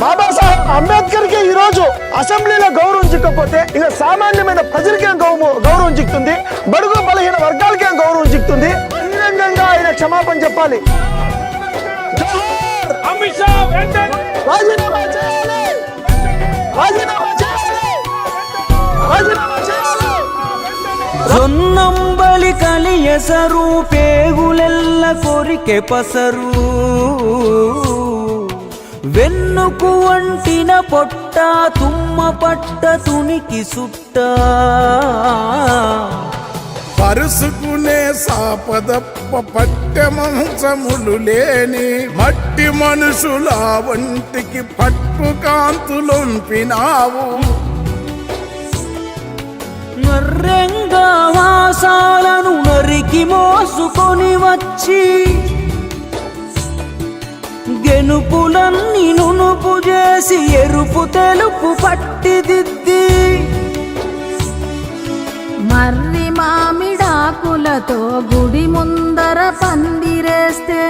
బాబాసాహెబ్ అంబేద్కర్కి ఈ రోజు అసెంబ్లీలో గౌరవం చిక్కకపోతే ఇక సామాన్యమైన ప్రజలకేం గౌరవం గౌరవం చిక్తుంది బడుగు బలహీన వర్గాలకేం గౌరవం చిక్తుంది బహిరంగంగా ఆయన క్షమాపణ చెప్పాలి. రాజీనామా చేయాలి. రాజీనామా చేయాలి. రాజీనామా చేయాలి. జొన్నంబలి కలియసరు పేగులెల్ల కొరికె పసరు. వెన్నుకు వంటిన పొట్ట తుమ్మ పట్ట తునికి సుట్ట. పరుసుకునే సాపదప్ప పట్టె మంచములు లేని మట్టి మనుషుల వంటికి పట్టు కాంతులొంపినావు. నర్రెంగా వాసాలను గెనుపులన్నీ నునుపు చేసి ఎరుపు తెలుపు పట్టిదిద్ది మర్రి మామిడాకులతో గుడి ముందర పందిరేస్తే